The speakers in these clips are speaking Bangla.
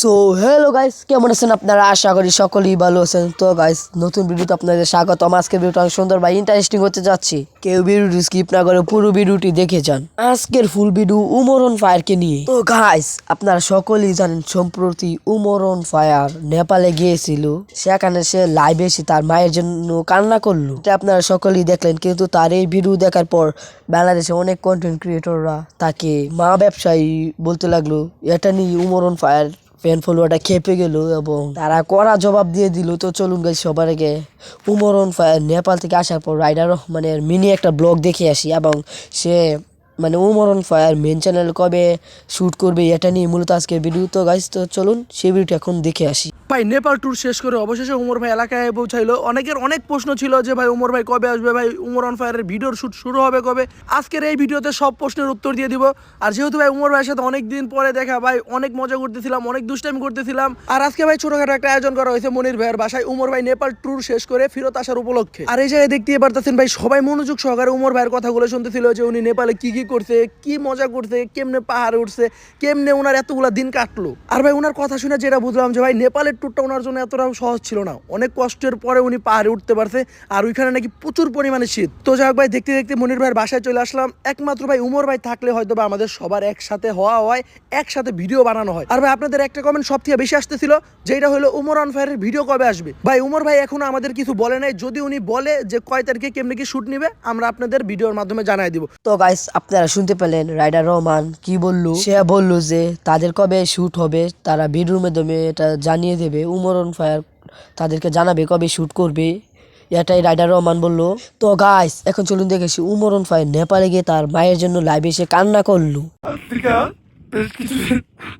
সো হ্যালো গাইস কেমন আছেন আপনারা? আশা করি সকলেই ভালো আছেন। তো গাইস নতুন ভিডিওতে আপনাদের স্বাগতম। আজকের ভিডিওটা অনেক সুন্দর বা ইন্টারেস্টিং হতে যাচ্ছে। কেউ ভিডিওটি স্কিপ না করে পুরো ভিডিওটি দেখে যান। আজকের ফুল ভিডিও উমরন ফায়ারকে নিয়ে। তো গাইস আপনারা সকলেই জানেন, সম্প্রতি উমরন ফায়ার নেপালে গিয়েছিল। সেখানে সে লাইভে এসে তার মায়ের জন্য কান্না করল। এটা আপনারা সকলেই দেখলেন, কিন্তু তার এই ভিডিও দেখার পর বাংলাদেশে অনেক কন্টেন্ট ক্রিয়েটররা তাকে মা ব্যবসায়ী বলতে লাগল, এটা নিয়ে উমরন ফায়ার ফ্যান ফলোয়ারটা খেপে গেল এবং তারা কড়া জবাব দিয়ে দিল, তো চলুন গাই সবার আগে উমরন নেপাল থেকে আসার পর রাইডার রহমানের মিনি একটা ব্লগ দেখে আসি এবং সে মানে উমরন ফায়ার মেন চ্যানেল কবে শ্যুট করবে এটা নিয়ে মূলত আজকে ভিডিও তো গাইস তো চলুন সেই ভিডিওটা এখন দেখে আসি। ভাই, নেপাল ট্যুর শেষ করে অবশেষে উমর ভাই এলাকায় পৌঁছাইলো। অনেকের অনেক প্রশ্ন ছিল যে, ভাই উমর ভাই কবে আসবে? ভাই উমর অন ফায়ারের ভিডিওর শুট শুরু হবে কবে? আজকের এই ভিডিওতে সব প্রশ্নের উত্তর দিয়ে দিব। আর যেহেতু ভাই উমর ভাইয়ের সাথে অনেক দিন পরে দেখা, ভাই, অনেক মজা করতেছিলাম, অনেক দুষ্টামি করতেছিলাম। আর আজকে ভাই ছোটখাটো একটা আয়োজন করা হয়েছে মনির ভাইয়ের বাসায়। উমর ভাই নেপাল ট্যুর শেষ করে ফেরত আসার উপলক্ষে। আর এই জায়গায় দেখতেই পারতেছেন ভাই, সবাই মনোযোগ সহকারে উমর ভাইয়ের কথাগুলো শুনতেছিল যে উনি নেপালে কি কি করছে, কি মজা করছে, কেমনে পাহাড়ে উঠছে, কেমনে ওনার এতগুলা দিন কাটলো। আর ভাই, ওনার কথা শুনে যেটা বুঝলাম যে ভাই, নেপালের ট্যুরটা ওনার জন্য এতটা সহজ ছিল না। অনেক কষ্টের পরে উনি পাহাড়ে উঠতে পারছে, আর ওইখানে নাকি প্রচুর পরিমাণে শীত। তো যাই ভাই, দেখতে দেখতে মনির ভাইয়ের বাসায় চলে আসলাম। একমাত্র ভাই, উমর ভাই থাকলে হয়তো বা আমাদের সবার একসাথে হওয়া হয়, একসাথে ভিডিও বানানো হয়। আর ভাই, আপনাদের একটা কমেন্ট সব থেকে বেশি আসতেছিল যেটা হলো উমর অন ফায়ারের ভিডিও কবে আসবে? ভাই, উমর ভাই এখনও আমাদের কিছু বলে নাই। যদি উনি বলে যে কয় তারিখে কেমনি কি শুট নিবে, আমরা আপনাদের ভিডিওর মাধ্যমে জানাই দিব। তো গাইস আপনারা শুনতে পেলেন রাইডার রহমান কি বলল? সে বলল যে, তাদের কবে শ্যুট হবে? তারা ভিডিওর মাধ্যমে এটা জানিয়ে দেবে। উমরন ফায়ার তাদেরকে জানাবে কবে শ্যুট করবে। এটাই রাইডার রহমান বলল। তো গাইস এখন চলুন দেখেছি উমরন ফায়ার নেপালে গিয়ে তার মায়ের জন্য লাইভে এসে কান্না করল।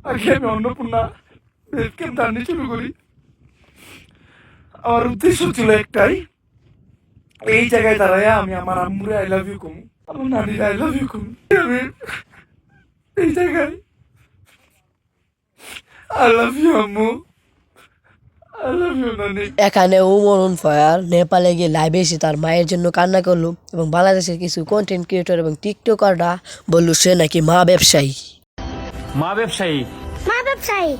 আমি করি। আমার উদ্দেশ্য ছিল একটাই, এই জায়গায় দাঁড়ায় আমি আমার আম্মুরে আই লাভ ইউ কম। আমার নানির আই লাভ ইউ কম এই জায়গায়। আই লাভ ইউ আম্মু। আই লাভ ইউ নানি। এখানে উমরন ফায়ার নেপালে গিয়ে লাইভে এসে তার মায়ের জন্য কান্না করল এবং বাংলাদেশের কিছু কন্টেন্ট ক্রিয়েটর এবং টিকটকাররা বলল সে নাকি মা ব্যবসায়ী। মা ব্যবসায়ী। মা ব্যবসায়ী।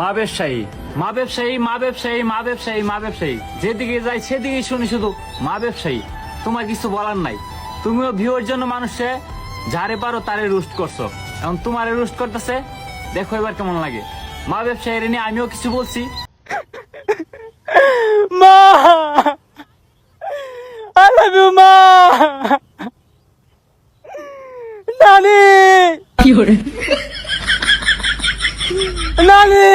মা ব্যবসায়ী। মা ব্যবসায়ী মা ব্যবসায়ী মা ব্যবসায়ী মা ব্যবসায়ী। যেদিকে যাই সেদিকে শুনি শুধু মা ব্যবসায়ী। তোমার কিছু বলার নাই। তুমিও ভিউর জন্য মানুষে যারে পারো তারে রুস্ট করছ। এখন তোমারে রুস্ট করতেছে দেখো এবার কেমন লাগে। মা ব্যবসায়ীর নিয়ে আমিও কিছু বলছি। মা! আই লাভ ইউ মা! নানি! নানি!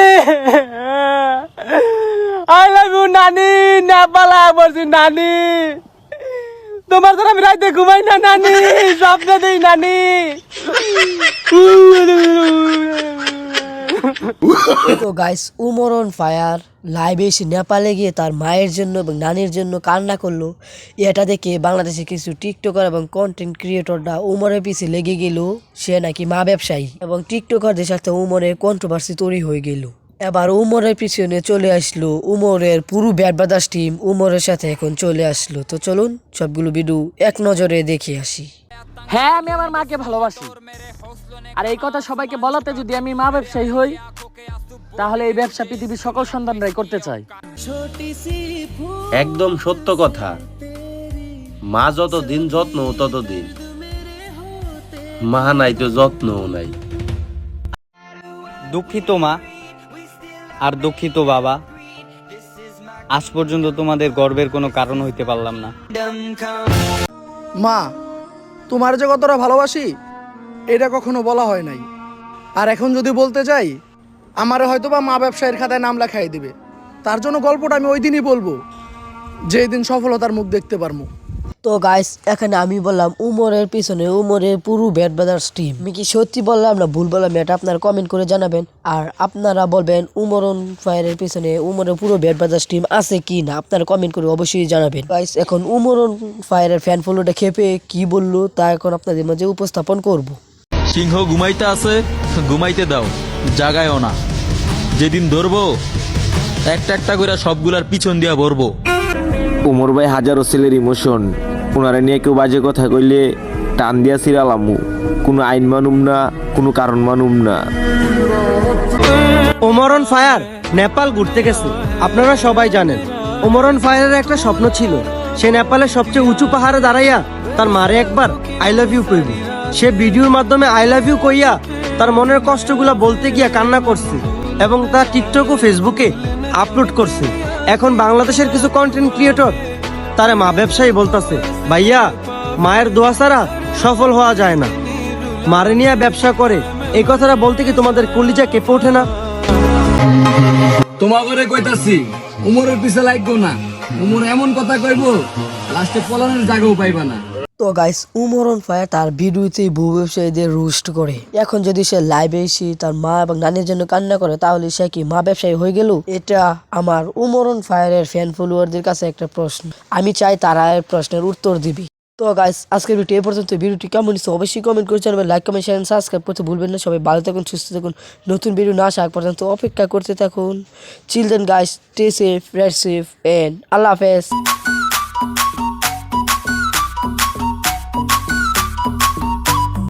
আই লাভ ইউ নানি! নেপালা বলছি নানি! তোমার তো আমি রাইতে ঘুমাই না, নানি? স্বপ্ন দেই, নানি। তো গাইস উমরন ফায়ার লাইভে এসে নেপালে গিয়ে তার মায়ের জন্য এবং নানির জন্য কান্না করল। এটা দেখে বাংলাদেশে কিছু টিকটকার এবং কন্টেন্ট ক্রিয়েটররা উমরের পিছে লেগে গেল। সে নাকি মা ব্যবসায়ী এবং টিকটকারদের সাথে উমরের কন্ট্রোভার্সি তৈরি হয়ে গেল। এবার উমরের পিছনে চলে আসলো। উমরের পুরো ব্যাট ব্রাদার্স টিম উমরের সাথে এখন চলে আসলো। তো চলুন সবগুলো ভিডিও এক নজরে দেখে আসি। হ্যাঁ আমি আমার মাকে ভালোবাসি। আর এই কথা সবাইকে বলাতে যদি আমি মা ব্যবসায়ী হই তাহলে এই ব্যবসা পৃথিবীর সকল সন্তানরাই করতে চাই একদম সত্য কথা। মা যত দিন যত্ন তত দিন। মা নাই তো যত্নও নাই। দুঃখিত মা আর দুঃখিত, বাবা। আজ পর্যন্ত তোমাদের গর্বের কোনো কারণ হইতে পারলাম না। মা, তোমার যে কতটা ভালোবাসি, এটা কখনো বলা হয় নাই। আর এখন যদি বলতে যাই, আমারে হয়তো বা মা ব্যবসায়ীর খাতায় নাম লেখাই দিবে। তার জন্য গল্পটা আমি ওই দিনই বলব, যেই দিন সফলতার মুখ দেখতে পারব তো গাইস এখানে আমি বললাম উমরের পিছনে উমরের পুরো ব্যাট ব্রাদার্স টিম আমি কি সত্যি বললাম না ভুল বললাম এটা আপনারা কমেন্ট করে জানাবেন। আর আপনারা বলবেন উমরন ফায়ারের পিছনে উমরের পুরো ব্যাট ব্রাদার্স টিম আছে কি না আপনারা কমেন্ট করে অবশ্যই জানাবেন। গাইস এখন উমরন ফায়ারের ফ্যান ফলোটা খেপে কি বলল তা এখন আপনাদের মাঝে উপস্থাপন করব। সিংহ ঘুমাইতে আছে ঘুমাইতে দাও জাগায়ও না। যেদিন ধরবো একটা একটা করে সবগুলার পিছন দিয়া ভরবো। উমর ভাই হাজারো ছেলের ইমোশন ওনারা নিয়ে কেউ বাজে কথা কইলে টান দিয়া সিরালামু কোনো আইন মানুম না, কোনো কারণ মানুম না। ওমরন ফায়ার, নেপাল ঘুরতে গেছে। আপনারা সবাই জানেন, ওমরন ফায়ারের একটা স্বপ্ন ছিল। সে নেপালের সবচেয়ে উঁচু পাহাড়ে দাঁড়াইয়া তার মারে একবার আই লাভ ইউ কইব। সে ভিডিওর মাধ্যমে আই লাভ ইউ কইয়া তার মনের কষ্টগুলা বলতে গিয়া কান্না করছে এবং তার টিকটক ও ফেসবুকে আপলোড করছে। এখন বাংলাদেশের কিছু কন্টেন্ট ক্রিয়েটর তারে মা ব্যবসায়ী বলতাছে, ভাইয়া, মায়ের দোয়া ছাড়া সফল হওয়া যায় না। মারে নিয়ে ব্যবসা করে, এই কথাটা বলতে কি তোমাদের কলিজা কেঁপে ওঠে না? তোমাকে কইতাছি, উমরের পিছে লাগবো না। উমর এমন কথা কইব, লাস্টে পলানোর জায়গাও পাইবা না। তো গাইস উমরন ফায়ার তার ভিডিওতেই বউ ব্যবসায়ীদের রোস্ট করে। এখন যদি সে লাইভে এসে তার মা এবং নানির জন্য কান্না করে, তাহলে সে কি মা ব্যবসায়ী হয়ে গেল? এটা আমার উমরন ফায়ারের ফ্যান ফলোয়ারদের কাছে একটা প্রশ্ন। আমি চাই তারা এর প্রশ্নের উত্তর দিবি। তো গাইস আজকের ভিডিও এ পর্যন্ত। ভিডিওটি কেমন হচ্ছে অবশ্যই কমেন্ট করে জানাবেন। লাইক কমেন্ট শেয়ার সাবস্ক্রাইব করতে ভুলবেন না। সবাই ভালো থাকুন, সুস্থ থাকুন। নতুন ভিডিও না আসা পর্যন্ত অপেক্ষা করতে থাকুন। Children guys stay safe red safe and আল্লাহ হাফেজ।